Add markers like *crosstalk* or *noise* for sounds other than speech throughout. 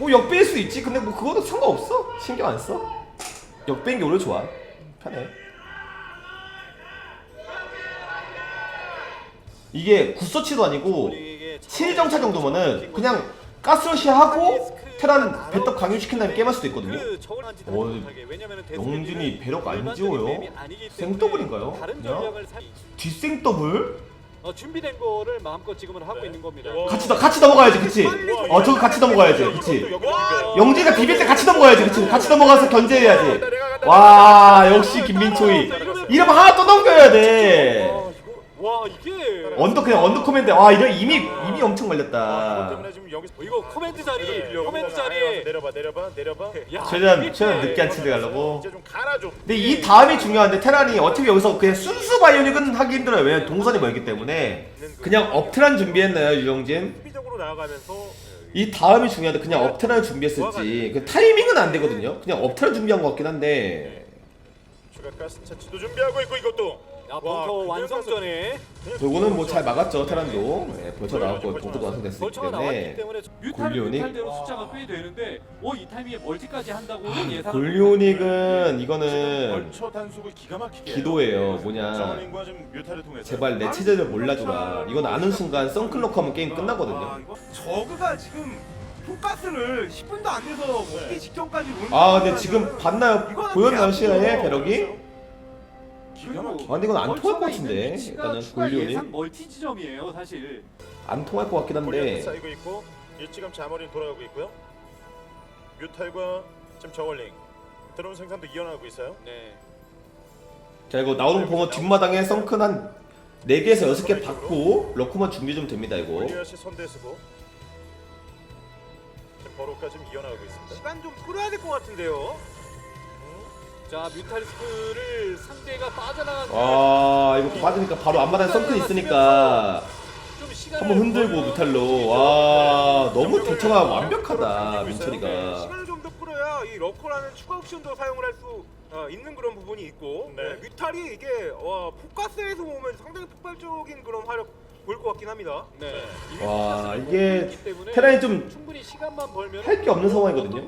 뭐 역배일 수 있지. 근데 뭐 그거도 상관없어. 신경 안 써. 역배인 게 오히려 좋아. 편해. 이게 굿서치도 아니고 7정차 정도면은 그냥 가스러시 하고 테란 배떡 강요시킨 다음에 게임할 수도 있거든요. 어, 영준이 배럭 안 지워요? 생더블인가요? 그냥? 전략을 사... 뒷생 더블? 어, 준비된 거를 마음껏 지금은 하고 네. 있는 겁니다. 어. 같이 더 같이 넘어가야지, 그치? 어, 저거 같이 넘어가야지, 그치? 영재가 비빌 때 같이 넘어가야지, 그치? 같이 넘어가서 견제해야지. 와, 역시 김민초이. 이러면 하나 또 넘겨야 돼. 와, 이게 언더 그냥 언더 코멘트. 와, 이런 이미 이미 엄청 아, 걸렸다. 때문에 지금 여기서 어, 이거 코멘트 자리, 와서 자리. 내려봐 내려봐 내려봐 야, 최대한 이게 최대한 늦게 안 치게 하려고. 이제 좀 갈아줘 근데 이 다음이 중요한데 테란이 어차피 여기서 그냥 순수 바이오닉은 하기 힘들어요. 왜냐면 동선이 멀기 때문에 그냥 업트란 준비했나요, 유영진? 수비적으로 나아가면서 이 다음이 중요한데 그냥 업트란 준비했을지 그 타이밍은 안 되거든요. 그냥 업트란 준비한 것 같긴 한데 추가 가스 차치도 준비하고 있고 이것도 야, 벙커 와, 완성 전에 요거는 뭐 잘 막았죠 테란도 네, 벌쳐 나왔고 완성됐기 벌처가 나왔기 때문에 골리오닉? 뮤탈 대로 숫자가 꽤 되는데 어이 타이밍에 멀티까지 한다고는 예상 골리오닉은 지금 이거는 벌처 단속을 기가 막히게 기도예요. 뭐냐. 정원인과 지금 뮤타를 통해서 제발 내 체제를 몰라주라. 이건 아는 순간 썬클럭 하면 게임 끝나거든요. 아, 이거 저그가 지금 포가스를 10분도 안 돼서 먹기 직전까지 아 근데 지금 봤나요? 보였나요 시야에 배럭이? 기가 막히게. 아 근데 이건 안 통할 것 같은데 일단은 예상 멀티 지점이에요 사실. 안 통할 것 같긴 한데. 쌓이고 있고 일찌감 자머리는 돌아가고 있고요. 뮤탈과 지금 저월링. 드론 생산도 이어나가고 있어요. 네. 자 이거 나오는 거 보면 뒷마당에 썬큰 한 4개에서 6개 받고 러커만 준비 좀 됩니다 이거. 골리앗이 선대 쓰고 지금 버로까지 지금 이어나가고 있습니다. 시간 좀 끌어야 될 것 같은데요. 자 뮤탈리스크를 상대가 빠져나간 아 이거 받으니까 바로 앞마당에 썬큰 있으니까 좀 시간을 한번 흔들고 벌- 무탈로 와 너무 대처가 완벽하다 민철이가 시간을 좀 더 끌어야 이 러커라는 추가 옵션도 사용을 할 수 있는 그런 부분이 있고 네. 네, 뮤탈이 이게 와 포가스에서 보면 상당히 폭발적인 그런 화력 보일 것 같긴 합니다. 네. 이미 와, 이게 테란이 좀 충분히 시간만 벌면 할게 없는 상황이거든요.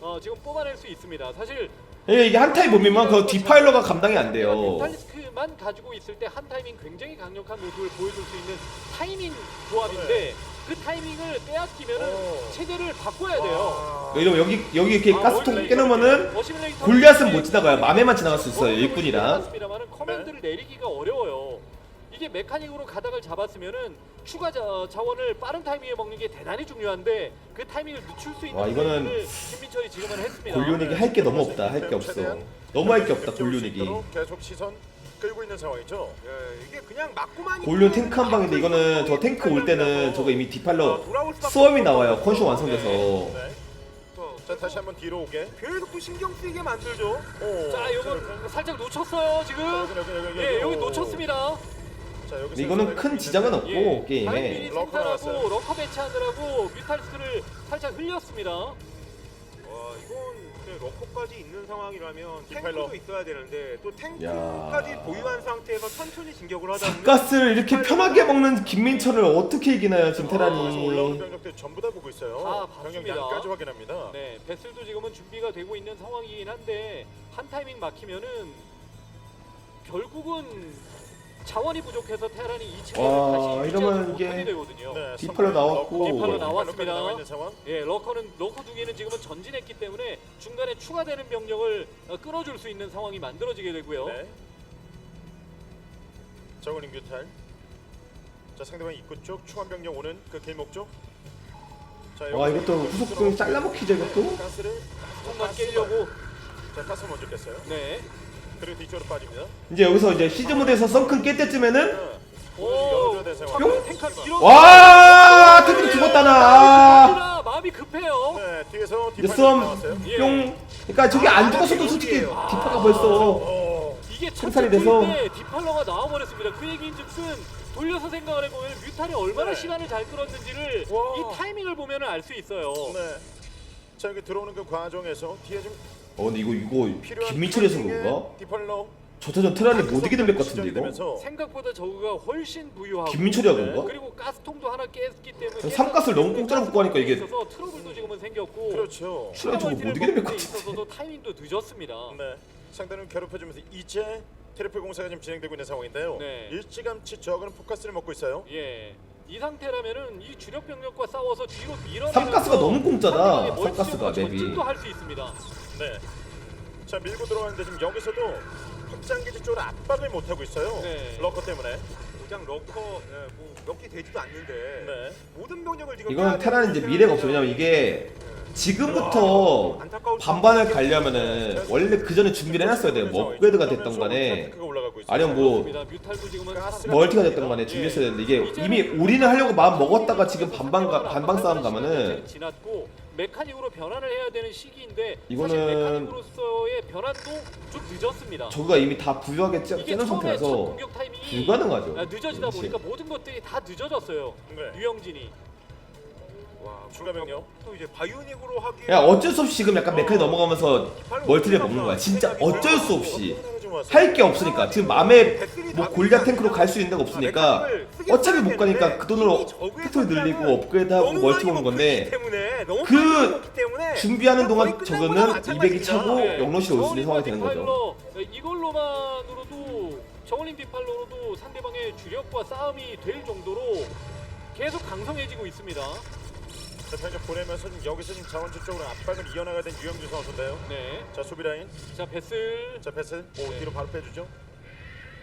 어, 지금 뽑아낼 수 있습니다. 사실 예, 이게 한 타입 몸이면 그 디파일러가 감당이 안 돼요 뮤탈리스크만 가지고 있을 때 한 타이밍 굉장히 강력한 모습을 보여줄 수 있는 타이밍 조합인데 그 타이밍을 빼앗기면은 어. 체제를 바꿔야 돼요. 이러면 여기 여기 이렇게 아, 가스통 깨놓으면은 골리앗은 못 지나가요 맘에만 지나갈 수 있어요 일꾼이랑 맞습니다만은 커맨드를 내리기가 어려워요. 이게 메카닉으로 가닥을 잡았으면은 추가 자, 자원을 빠른 타이밍에 먹는 게 대단히 중요한데 그 타이밍을 늦출 수 있는 와, 이거는 플레이를 김민철이 지금은 했습니다. 골리오닉이 할게 너무 없다 할 게 없어 너무 할 게 없다 골리오닉이 계속 시선 끌고 있는 상황이죠 예, 이게 그냥 맞고만 골리온 탱크 한 방인데 이거는 저 탱크 올 때는 저거 이미 돌아올 수밖에 수험이 나와요. 컨슈 완성돼서 네. 또자 다시 한번 뒤로 오게 계속 또 신경 쓰이게 만들죠. 오, 자, 이거 살짝 놓쳤어요 지금. 여기 여기 여기 여기 예, 여기 오. 놓쳤습니다. 근데 이거는 큰 지장은 없고 예, 게임에 다른 러커 생산하고. 러커 배치하느라고 뮤탈스크를 살짝 흘렸습니다. 와 이건 그냥 러커까지 있는 상황이라면 디파일러. 탱크도 있어야 되는데 또 야. 탱크까지 보유한 상태에서 천천히 진격을 하다 보면 가스를 이렇게 편하게 먹는 김민철을 어떻게 이기나요 지금 올라오는 테란이 병력들 전부 다 보고 있어요 다 병력 봤습니다. 양까지 확인합니다 네, 베슬도 지금은 준비가 되고 있는 상황이긴 한데 한 타이밍 막히면은 결국은 자원이 부족해서 테란이 이 체제를 와, 다시 이러면 유지하지 이게 못하게 되거든요. 네, 디팔로 나왔고. 디팔로 나왔습니다. 나와 있는 상황 예, 러커는 러커 두 개는 지금은 전진했기 때문에 중간에 추가되는 병력을 어, 끊어줄 수 있는 상황이 만들어지게 되고요. 네. 저글링 뮤탈 자 상대방 입구 쪽 추한 병력 오는 그 길목 쪽 자, 와 이것도 후속 좀 잘라먹히죠 이것도 가스를 조금만 깨려고 자 가스 먼저 깼어요 네. 이제 여기서 이제 시즌 모드에서 썬큰 깰 때쯤에는 네. 오, 상황 뿅! 탱크 이런 와 탱크 죽었다 나 아, 마음이 급해요. 네 뒤에서 이제 썸 나왔어요 예. 뿅 그러니까 저게 안 죽었어도 솔직히 디파가 벌써 어. 이게 생산이 첫째 돼서. 투입에 디팔러가 나와버렸습니다. 그 얘기인즉슨 돌려서 생각을 해보면 뮤탈이 얼마나 네. 시간을 잘 끌었는지를 와. 이 타이밍을 보면 알 수 있어요. 네. 자 여기 들어오는 그 과정에서 뒤에 좀 어 근데 이거 이거 김민철에서 그런가? 디팔러 저타전 테란이 못 이기는 것 같은데 이거? 생각보다 저그가 훨씬 부유하고 김민철이가 네. 그런가? 그리고 가스통도 하나 깼기 때문에 삼가스를 너무 공짜로 먹고 하니까 이게 트러블도 지금 생겼고 그렇죠. 출연 저거 못 이기는 것데 같은데. 있어서도 타이밍도 늦었습니다. 네. 상대는 괴롭혀주면서 이제 트리플 공사가 지금 진행되고 있는 상황인데요. 네. 일찌감치 저그는 포커스를 먹고 있어요. 예. 이 상태라면은 이 주력 병력과 싸워서 뒤로 밀어 삼가스가 너무 공짜다. 삼가스가 맵이. 전진도 할수 있습니다. 네. 자 밀고 들어가는데 지금 여기서도 확장 기지 쪽으로 압박을 못 하고 있어요. 네. 러커 때문에. 고장 러커 예, 뭐몇개 되지도 않는데 네. 모든 병력을 지금 이거는 테라는 이제 미래가 없어. 왜냐면 이게 지금부터 반반을 가려면은 원래 그 전에 준비를 해놨어야 돼요. 뭐 업그레이드가 됐던 간에 아니면 뭐 멀티가 됐던 간에 준비했어야 되는데 이게 이미 올인을 하려고 마음 먹었다가 지금 반반 가, 반방 싸움 가면은 메카닉으로 변환을 해야 되는 시기인데 이거는- 메카닉으로서의 변환도 좀 늦었습니다. 저거가 이미 다 부유하게 첫 상태라서 공격 타이밍이 불가능하죠. 아, 늦어지다 그렇지. 보니까 모든 것들이 다 늦어졌어요. 네. 유영진이 병력. 또 이제 바이오닉으로 하기 야 어쩔 수 없이 지금 약간 메카니 넘어가면서 멀티를 먹는 거야. 진짜 어쩔 수 없이 할 게 없으니까 지금 맘에 뭐 골리앗 탱크로 갈 수 있는 데가 없으니까 어차피 못 가니까 그 돈으로 팩토리 늘리고 업그레이드하고 멀티 오는 건데 그 준비하는 동안 저거는 200이 차고 네. 영러시로 올수 있는 상황이 되는 거죠. 네, 이걸로만으로도 저글링 디팔로로도 상대방의 주력과 싸움이 될 정도로 계속 강성해지고 있습니다. 자, 병력 보내면서 지금 여기서 지금 자원주 쪽으로 압박을 이어나가야 된 유영준 선수인데요. 네. 자 수비 라인. 자 베슬 자 패스. 오 네. 뒤로 바로 빼주죠.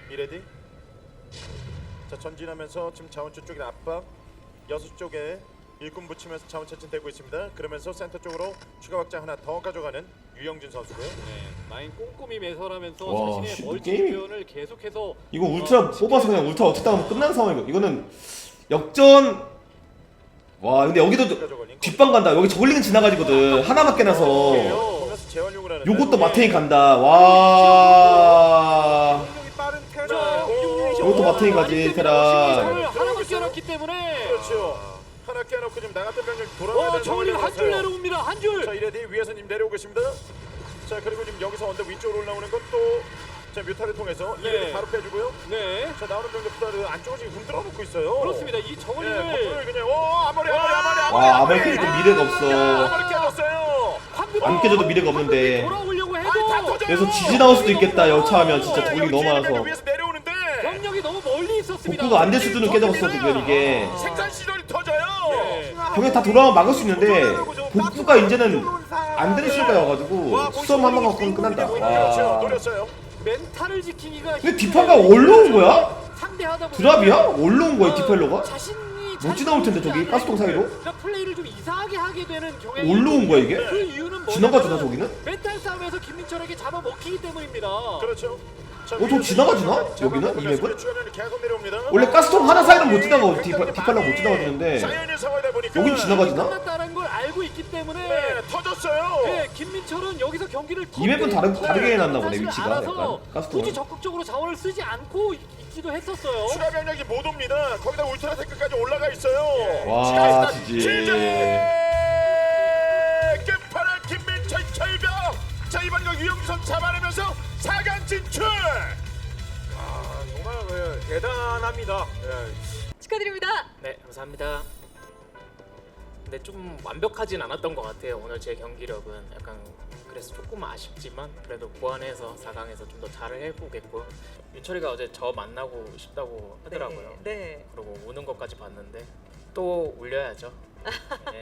미레디. 자 전진하면서 지금 자원주 쪽에 압박. 여수 쪽에 일꾼 붙이면서 자원 채진되고 있습니다. 그러면서 센터 쪽으로 추가 확장 하나 더 가져가는 유영준 선수고요. 네, 마인 꼼꼼히 매설하면서 와, 자신의 씨, 멀티 게임이- 표현을 계속해서 이거 울트라 어, 뽑아서 그냥 울트라 어떻게 하면 끝난 상황이고 이거는 역전 와 근데 여기도. 뒷방 간다 여기 저글링은 지나가지거든 하나밖에 나서. 요것도 마탱이 간다 와 이것도 마탱이 가지 테라 하나만 끼워놨기 때문에 그렇죠. 하나 깨놓고 지금 나갔던 병력 돌아와야 어 저글링 상황이 한줄 됐어요. 내려옵니다 한 줄. 자 이레디 위에서 지금 내려오고 있습니다. 자 그리고 지금 여기서 언덕 위쪽으로 올라오는 것도 자 뮤타를 통해서 네. 이레디 바로 빼주고요. 네. 자 나오는 병력보다 안쪽으로 지금 흔들어 놓고 있어요. 그렇습니다. 이 예, 저글링을 거꾸로 그냥 오 아머리 아머리 아머리 아머리 와 아무리 도 미래가 없어 아머리 깨졌어요. 안 깨져도 미래가 없는데 돌아오려고 아니 다 해도 터져요. 그래서 지지 나올 수도 있겠다 여차하면 진짜 네, 저글링 여기 너무 많아서 위에서 내려오는데 병력이 너무 멀리 있었습니다. 복구가 안될 수도는 깨졌어 지금 이게 생산 시설이 터져요. 네. 병력 다 돌아오면 막을 수 있는데 복구가 이제는 안 되는 시기가 와가지고 수험 한 번 갖고는 끝난다 그렇죠. 와 노렸어요. 멘탈을 지키기가 근데 디파가 올라온 거야? 상대하다 드랍이야? 올라온 거야 어, 디펠러가? 자신이 못 지나올 텐데, 저기 가스통 사이로? 그러니까 플레이를 좀 이상하게 하게 되는 경향이 올라온 거야, 이게? 그 이유는 지나가지나, 뭐냐면 저기는? 멘탈 싸움에서 김민철에게 잡아먹히기 때문입니다. 그렇죠. 자, 어, 저 위에서 지나가지나? 여기는? 이 맵은? 원래 가스통 하나 사이는 못 지나가 굉장히 디팔, 디팔러 못 보니까 여긴 지나가지나? 끝났다는 걸 알고 있기 때문에 네, 터졌어요. 네, 김민철은 여기서 경기를 이 맵은 다른- 더 다르게 해놨나 보네, 위치가 약간, 가스통은. 굳이 적극적으로 자원을 쓰지 않고 있, 있기도 했었어요. 추가 병력이 못 옵니다. 거기다 울트라 테크까지 올라가 있어요. 와, 시간 지지. 끝판왕 김민철 철병. 자 이번 거 유영선 잡아내면서 4강 진출. 아, 정말 예, 대단합니다. 예. 축하드립니다. 네, 감사합니다. 근데 좀 완벽하진 않았던 것 같아요. 오늘 제 경기력은 약간 그래서 조금 아쉽지만 그래도 보완해서 4강에서 좀 더 잘을 해보겠고요. 윤철이가 어제 저 만나고 싶다고 하더라고요. 네. 그리고 우는 것까지 봤는데 또 울려야죠. *laughs* 네.